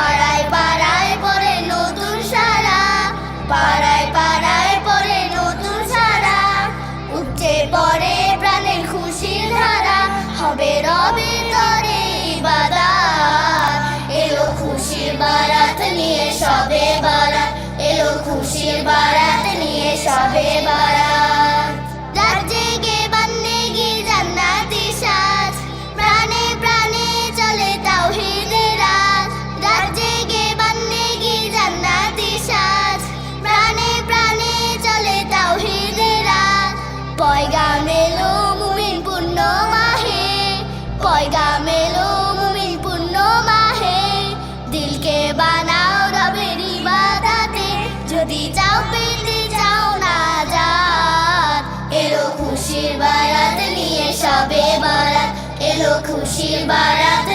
পাড়ায় পাড়ায় পরে নতুন পাড়ায় পাড়ায় পরে নতুন প্রাণের খুশির ধারা। হবে এলো খুশির বারাত নিয়ে সবে এলো খুশির বারাত নিয়ে সবে বারাত। দিলকে বানাও যদি না যাত এলো খুশির বারাত নিয়ে সবে বারাত। এলো খুশির বারাত